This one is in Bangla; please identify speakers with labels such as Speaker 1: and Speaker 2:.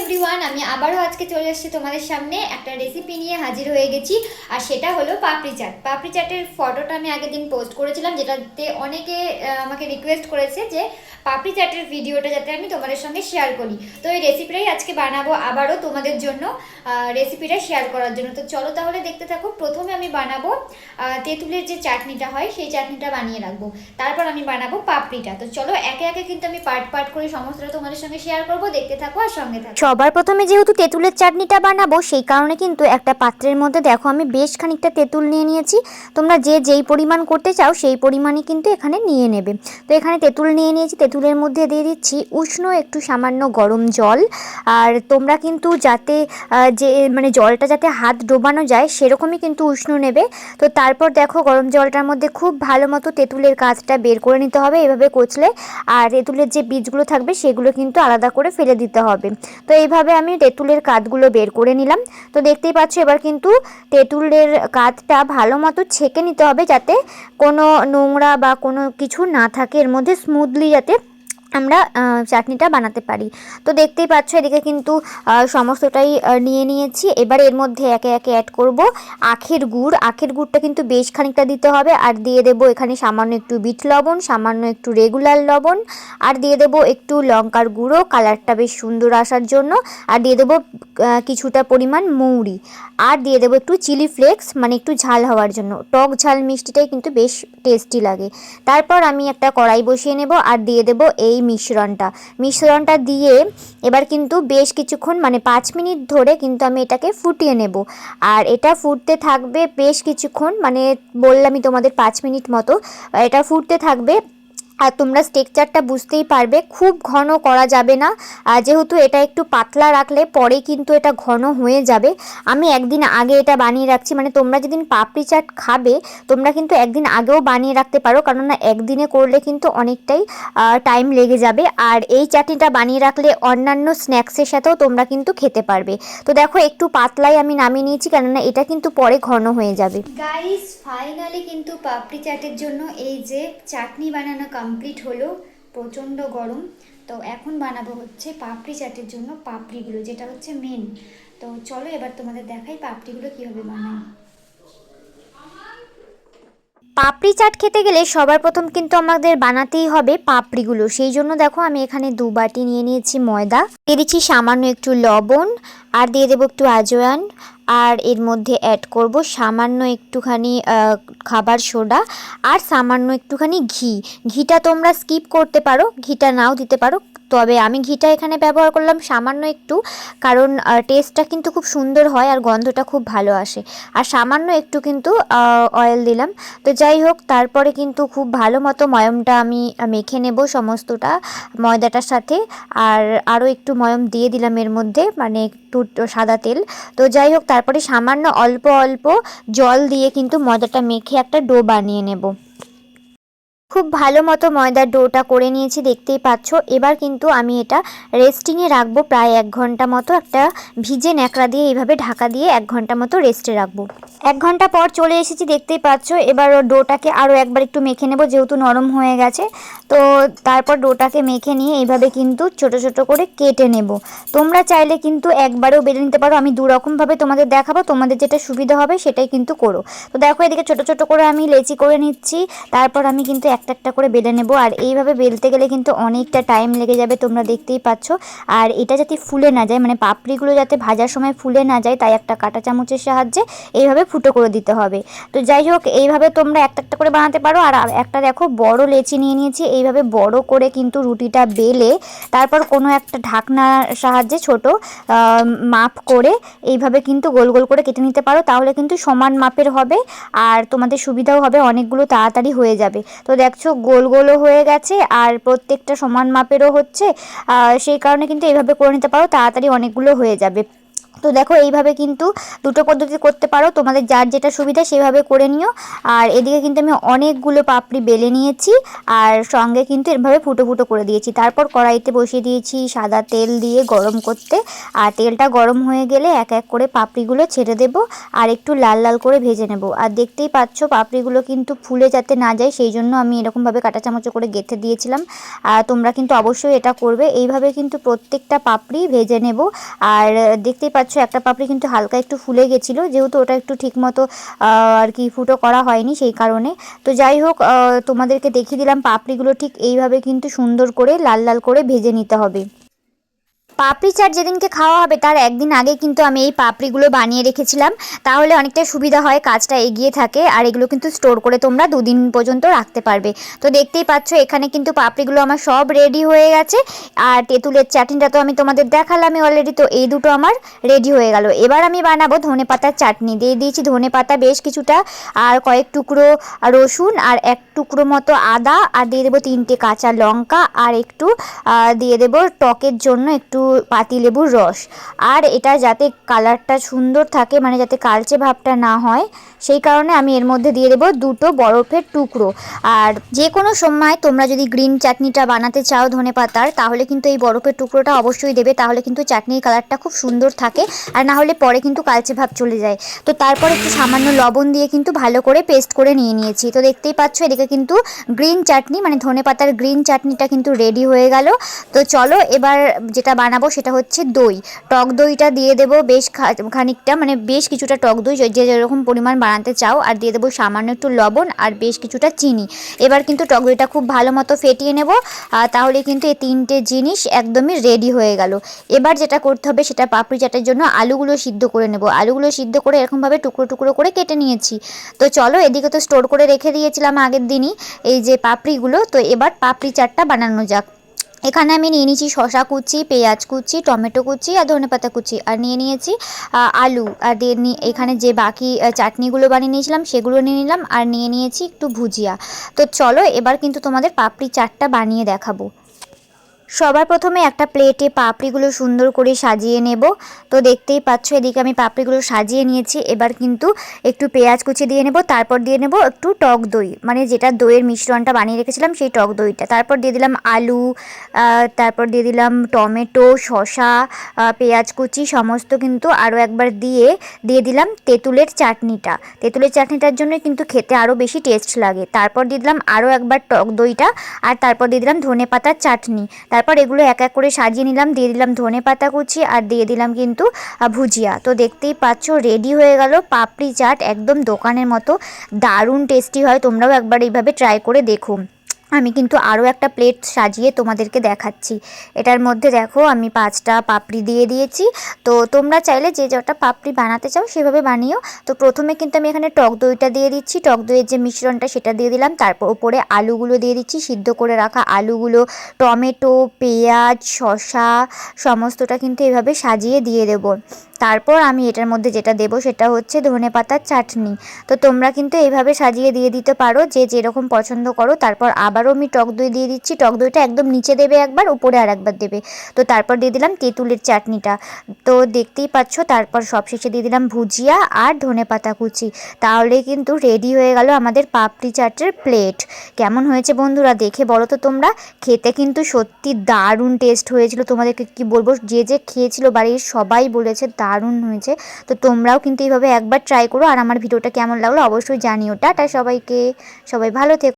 Speaker 1: এভরিওয়ান আমি আবারও আজকে চলে এসেছি তোমাদের সামনে একটা রেসিপি নিয়ে হাজির হয়ে গেছি। আর সেটা হলো পাপড়ি চাট। পাপড়ি চাটের ফটোটা আমি আগের দিন পোস্ট করেছিলাম, যেটাতে অনেকে আমাকে রিকোয়েস্ট করেছে যে পাপড়ি চাটের ভিডিওটা যাতে আমি তোমাদের সঙ্গে শেয়ার করি। তো এই রেসিপিটাই আজকে বানাবো আবারও তোমাদের জন্য রেসিপিটা শেয়ার করার জন্য। তো চলো তাহলে দেখতে থাকো, প্রথমে আমি বানাবো তেঁতুলের যে চাটনিটা হয়, সেই চাটনিটা বানিয়ে রাখব। তারপর আমি বানাবো পাপড়িটা। তো চলো একে একে কিন্তু আমি পার্ট পার্ট করে সমস্তটা তোমাদের সঙ্গে শেয়ার করব, দেখতে থাকো আর সঙ্গে থাকো।
Speaker 2: সবার প্রথমে যেহেতু তেঁতুলের চাটনিটা বানাবো, সেই কারণে কিন্তু একটা পাত্রের মধ্যে দেখো আমি বেশ খানিকটা তেঁতুল নিয়ে নিয়েছি। তোমরা যে যেই পরিমাণ করতে চাও, সেই পরিমাণে কিন্তু এখানে নিয়ে নেবে। তো এখানে তেঁতুল নিয়ে নিয়েছি তেঁতুলের মধ্যে দিয়ে দিচ্ছি। উষ্ণ একটু সামান্য গরম জল। আর তোমরা কিন্তু যাতে যে মানে জলটা যাতে হাত ডোবানো যায়, সেরকমই কিন্তু উষ্ণ নেবে। তো তারপর দেখো গরম জলটার মধ্যে খুব ভালো মতো তেঁতুলের কাজটা বের করে নিতে হবে এভাবে কচলে। আর তেঁতুলের যে বীজগুলো থাকবে, সেগুলো কিন্তু আলাদা করে ফেলে দিতে হবে। তো এইভাবে আমি তেঁতুলের কাঠগুলো বের করে নিলাম। তো দেখতেই পাচ্ছ এবার কিন্তু তেঁতুলের কাঠটা ভালো মতো ছেঁকে নিতে হবে যাতে কোনো নোংরা বা কোনো কিছু না থাকে। এর মধ্যে স্মুথলি যাতে আমরা চাটনিটা বানাতে পারি। তো দেখতেই পাচ্ছ এদিকে কিন্তু সমস্তটাই নিয়ে নিয়েছি। এবার এর মধ্যে একে একে অ্যাড করব আখের গুড়। আখের গুড়টা কিন্তু বেশ খানিকটা দিতে হবে। আর দিয়ে দেবো এখানে সামান্য একটু বিট লবণ, সামান্য একটু রেগুলার লবণ। আর দিয়ে দেবো একটু লঙ্কার গুঁড়ো। কালারটা বেশ সুন্দর আসার জন্য। আর দিয়ে দেবো কিছুটা পরিমাণ মৌরি। আর দিয়ে দেবো একটু চিলি ফ্লেক্স মানে একটু ঝাল হওয়ার জন্য। টক ঝাল মিষ্টিটাই কিন্তু বেশ টেস্টি লাগে। তারপর আমি একটা কড়াই বসিয়ে নেব। আর দিয়ে দেব এই মিশ্রণটা। মিশ্রণটা দিয়ে এবার কিন্তু বেশ কিছুক্ষণ মানে পাঁচ মিনিট ধরে কিন্তু আমি এটাকে ফুটিয়ে নেব। আর এটা ফুটতে থাকবে বেশ কিছুক্ষণ মানে বললামই তোমাদের পাঁচ মিনিট মতো, এটা ফুটতে থাকবে আর তোমরা স্টেকচারটা বুঝতেই পারবে, খুব ঘন করা যাবে না। যেহেতু এটা একটু পাতলা রাখলে পরে কিন্তু এটা ঘন হয়ে যাবে। আমি একদিন আগে এটা বানিয়ে রাখছি মানে তোমরা যেদিন পাপড়ি চাট খাবে, তোমরা কিন্তু একদিন আগেও বানিয়ে রাখতে পারো, কেননা একদিনে করলে কিন্তু অনেকটাই টাইম লেগে যাবে। আর এই চাটনিটা বানিয়ে রাখলে অন্যান্য স্ন্যাক্সের সাথেও তোমরা কিন্তু খেতে পারবে। তো দেখো, একটু পাতলাই আমি নামিয়ে নিয়েছি, কেননা এটা কিন্তু পরে ঘন হয়ে যাবে।
Speaker 1: গাইস ফাইনালি কিন্তু পাপড়ি চাটের জন্য এই যে চাটনি বানানো কমপ্লিট হলো, প্রচণ্ড গরম। তো এখন বানাবো হচ্ছে পাপড়ি চাটের জন্য পাপড়িগুলো, যেটা হচ্ছে মেন তো চলো এবার তোমাদের দেখাই পাপড়িগুলো কীভাবে বানাই।
Speaker 2: পাপড়ি চাট খেতে গেলে সবার প্রথম কিন্তু আমাদের বানাতেই হবে পাপড়িগুলো। সেই জন্য দেখো আমি এখানে দু বাটি নিয়ে নিয়েছি ময়দা। দিয়ে দিচ্ছি সামান্য একটু লবণ আর দিয়ে দেবো একটু আজওয়ান আর এর মধ্যে অ্যাড করব সামান্য একটুখানি খাবার সোডা আর সামান্য একটুখানি ঘি। ঘিটা তোমরা স্কিপ করতে পারো, ঘিটা নাও দিতে পারো। তবে আমি ঘিটা এখানে ব্যবহার করলাম সামান্য একটু, কারণ টেস্টটা কিন্তু খুব সুন্দর হয় আর গন্ধটা খুব ভালো আসে। আর সামান্য একটু কিন্তু অয়েল দিলাম। তো যাই হোক, তারপরে কিন্তু খুব ভালো মতো ময়মটা আমি মেখে নেব সমস্তটা ময়দাটার সাথে। আর আরও একটু ময়ম দিয়ে দিলাম এর মধ্যে মানে একটু সাদা তেল। তো যাই হোক, তারপরে সামান্য অল্প অল্প জল দিয়ে কিন্তু ময়দাটা মেখে একটা ডো বানিয়ে নেব। খুব ভালো মতো ময়দার ডোটা করে নিয়েছি, দেখতেই পাচ্ছ। এবার কিন্তু আমি এটা রেস্টিংয়ে রাখব, প্রায় এক ঘণ্টা মতো একটা ভিজে ন্যাকড়া দিয়ে এইভাবে ঢাকা দিয়ে এক ঘণ্টা মতো রেস্টে রাখব। এক ঘণ্টা পর চলে এসেছি, দেখতেই পাচ্ছ। এবার ডোটাকে আরও একবার একটু মেখে নেব, যেহেতু নরম হয়ে গেছে। তো তারপর ডোটাকে মেখে নিয়ে এইভাবে কিন্তু ছোট ছোট করে কেটে নেব। তোমরা চাইলে কিন্তু একবারেও বেলে নিতে পারো। আমি দু রকমভাবে তোমাদের দেখাবো, তোমাদের যেটা সুবিধা হবে সেটাই কিন্তু করো। তো দেখো, এদিকে ছোট ছোট করে আমি লেচি করে নিচ্ছি। তারপর আমি কিন্তু একটা একটা করে বেলে নেব। আর এইভাবে বেলতে গেলে কিন্তু অনেকটা টাইম লেগে যাবে, তোমরা দেখতেই পাচ্ছ। আর এটা যাতে ফুলে না যায় মানে পাপড়িগুলো যাতে ভাজার সময় ফুলে না যায়, তাই একটা কাঁটা চামচের সাহায্যে এইভাবে ফুটো করে দিতে হবে। তো যাই হোক, এইভাবে তোমরা একটা একটা করে বানাতে পারো। আর একটা দেখো, বড় লেচি নিয়ে নিয়েছি। এইভাবে বড় করে কিন্তু রুটিটা বেলে, তারপর কোনো একটা ঢাকনার সাহায্যে ছোট মাপ করে এইভাবে কিন্তু গোল গোল করে কেটে নিতে পারো। তাহলে কিন্তু সমান মাপের হবে, আর তোমাদের সুবিধাও হবে, অনেকগুলো তাড়াতাড়ি হয়ে যাবে। তো দেখছ, গোল গোলও হয়ে গেছে আর প্রত্যেকটা সমান মাপেরও হচ্ছে। সেই কারণে কিন্তু এইভাবে করে নিতে পারো, তাড়াতাড়ি অনেকগুলো হয়ে যাবে। তো দেখো এইভাবে কিন্তু দুটো পদ্ধতি করতে পারো। তোমাদের যার যেটা সুবিধা সেভাবে করে নিও। আর এদিকে কিন্তু আমি অনেকগুলো পাপড়ি বেলে নিয়েছি আর সঙ্গে কিন্তু এভাবে ফুটো ফুটো করে দিয়েছি। তারপর কড়াইতে বসিয়ে দিয়েছি সাদা তেল দিয়ে গরম করতে। আর তেলটা গরম হয়ে গেলে এক এক করে পাপড়িগুলো ছেড়ে দেব আর একটু লাল লাল করে ভেজে নেব। আর দেখতেই পাচ্ছ পাপড়িগুলো কিন্তু ফুলে যাতে না যায় সেই জন্য আমি এরকমভাবে কাঁটা চামচ করে গেঁথে দিয়েছিলাম। আর তোমরা কিন্তু অবশ্যই এটা করবে। এইভাবে কিন্তু প্রত্যেকটা পাপড়ি ভেজে নেব। আর দেখতেই পাচ্ছ একটা পাপড়ি কিন্তু হালকা একটু ফুলে গেছিল, যেহেতু ওটা একটু ঠিক মতো আর কি ফুটো করা হয়নি সেই কারণে। তো যাই হোক তোমাদেরকে দেখিয়ে দিলাম পাপড়িগুলো ঠিক এইভাবে কিন্তু সুন্দর করে, লাল লাল করে ভেজে নিতে হবে। পাপড়ি চাট যেদিনকে খাওয়া হবে, তার একদিন আগে কিন্তু আমি এই পাপড়িগুলো বানিয়ে রেখেছিলাম। তাহলে অনেকটা সুবিধা হয়, কাজটা এগিয়ে থাকে, আর এগুলো কিন্তু স্টোর করে তোমরা দুদিন পর্যন্ত রাখতে পারবে। তো দেখতেই পাচ্ছ, এখানে কিন্তু পাপড়িগুলো আমার সব রেডি হয়ে গেছে, আর তেঁতুলের চাটনিটা তো আমি তোমাদের দেখালামই অলরেডি তো এই দুটো আমার রেডি হয়ে গেল। এবার আমি বানাবো ধনে পাতার চাটনি। দিয়ে দিয়েছি ধনে পাতা বেশ কিছুটা, আর কয়েক টুকরো রসুন, আর এক টুকরো মতো আদা, আর দিয়ে দেবো তিনটে কাঁচা লঙ্কা, আর একটু দিয়ে দেবো টকের জন্য একটু পাতিলেবুর রস। আর এটা যাতে কালারটা সুন্দর থাকে মানে যাতে কালচে ভাবটা না হয় সেই কারণে আমি এর মধ্যে দিয়ে দেবো দুটো বরফের টুকরো। আর যে কোনো সময় তোমরা যদি গ্রিন চাটনিটা বানাতে চাও ধনে পাতার, তাহলে কিন্তু এই বরফের টুকরোটা অবশ্যই দেবে, তাহলে কিন্তু চাটনির কালারটা খুব সুন্দর থাকে, আর না হলে পরে কিন্তু কালচে ভাব চলে যায়। তো তারপর একটু সামান্য লবণ দিয়ে কিন্তু ভালো করে পেস্ট করে নিয়ে নিয়েছি। তো দেখতেই পাচ্ছ এদিকে কিন্তু গ্রিন চাটনি মানে ধনে পাতার গ্রিন চাটনিটা কিন্তু রেডি হয়ে গেল। তো চলো এবার যেটা বানাবো সেটা হচ্ছে দই। টক দইটা দিয়ে দেবো বেশ খানিকটা মানে বেশ কিছুটা টক দই, যে যেরকম পরিমাণ বানাতে চাও, আর দিয়ে দেবো সামান্য একটু লবণ আর বেশ কিছুটা চিনি। এবার কিন্তু টক খুব ভালো মতো ফেটিয়ে নেব তাহলে কিন্তু এই তিনটে জিনিস একদমই রেডি হয়ে গেল। এবার যেটা করতে হবে সেটা পাপড়ি চাটের জন্য আলুগুলো সিদ্ধ করে নেব। আলুগুলো সিদ্ধ করে এরকমভাবে টুকরো টুকরো করে কেটে নিয়েছি। তো চলো এদিকে তো স্টোর করে রেখে দিয়েছিলাম আগের দিনই এই যে পাপড়িগুলো, তো এবার পাপড়ি চাটটা বানানো যাক। এখানে আমি নিয়ে নিয়েছি শশা কুচি, পেঁয়াজ কুচি, টমেটো কুচি আর ধনে পাতা কুচি। আর নিয়ে নিয়েছি আলু। আর দিয়ে এখানে যে বাকি চাটনিগুলো বানিয়ে নিয়েছিলাম সেগুলো নিয়ে নিলাম। আর নিয়ে নিয়েছি একটু ভুজিয়া। তো চলো এবার কিন্তু তোমাদের পাপড়ি চাটটা বানিয়ে দেখাবো। সবার প্রথমে একটা প্লেটে পাপড়িগুলো সুন্দর করে সাজিয়ে নেব। তো দেখতেই পাচ্ছ এদিকে আমি পাপড়িগুলো সাজিয়ে নিয়েছি। এবার কিন্তু একটু পেঁয়াজ কুচি দিয়ে নেব তারপর দিয়ে নেব একটু টক দই। মানে যেটা দইয়ের মিশ্রণটা বানিয়ে রেখেছিলাম সেই টক দইটা। তারপর দিয়ে দিলাম আলু তারপর দিয়ে দিলাম টমেটো আহ, পেঁয়াজ কুচি সমস্ত কিন্তু আরও একবার দিয়ে দিয়ে দিলাম তেঁতুলের চাটনিটা। তেঁতুলের চাটনিটার জন্য কিন্তু খেতে আরও বেশি টেস্ট লাগে। তারপর দিয়ে দিলাম আরও একবার টক দইটা আর তারপর দিয়ে দিলাম ধনে পাতার চাটনি তারপর এগুলো এক এক করে সাজিয়ে নিলাম, দিয়ে দিলাম ধনে পাতা কুচি আর দিয়ে দিলাম কিন্তু ভুজিয়া। তো দেখতেই পাচ্ছ রেডি হয়ে গেল পাপড়ি চাট, একদম দোকানের মতো, দারুণ টেস্টি হয়, তোমরাও একবার এইভাবে ট্রাই করে দেখো। আমি কিন্তু আরও একটা প্লেট সাজিয়ে তোমাদেরকে দেখাচ্ছি। এটার মধ্যে দেখো, আমি পাঁচটা পাপড়ি দিয়ে দিয়েছি। তো তোমরা চাইলে যে যটা পাপড়ি বানাতে চাও সেভাবে বানিও। তো প্রথমে কিন্তু আমি এখানে টক দইটা দিয়ে দিচ্ছি। টক দইয়ের যে মিশ্রণটা সেটা দিয়ে দিলাম। তারপর উপরে আলুগুলো দিয়ে দিচ্ছি, সিদ্ধ করে রাখা আলুগুলো, টমেটো, পেঁয়াজ, শসা, সমস্তটা কিন্তু এভাবে সাজিয়ে দিয়ে দেবো। তারপর আমি এটার মধ্যে যেটা দেবো সেটা হচ্ছে ধনে পাতার চাটনি। তো তোমরা কিন্তু এইভাবে সাজিয়ে দিয়ে দিতে পারো, যে যেরকম পছন্দ করো। তারপর আবারও আমি টক দই দিয়ে দিচ্ছি। টক দইটা একদম নিচে দেবে একবার, উপরে আর একবার দেবে। তো তারপর দিয়ে দিলাম তেঁতুলের চাটনিটা। তো দেখতেই পাচ্ছ, তারপর সবশেষে দিয়ে দিলাম ভুজিয়া আর ধনে পাতা কুচি। তাহলে কিন্তু রেডি হয়ে গেল আমাদের পাপড়ি চাটের প্লেট। কেমন হয়েছে বন্ধুরা দেখে বলো তো তোমরা। খেতে কিন্তু সত্যি দারুণ টেস্ট হয়েছিল। তোমাদেরকে কি বলব? যে যে খেয়েছিল বাড়ির সবাই বলেছে দারুণ হয়েছে। তো তোমরাও কিন্তু এইভাবে একবার ট্রাই করো। আর আমার ভিডিওটা কেমন লাগল অবশ্যই জানিও। টাটা সবাইকে। সবাই ভালো থেকো।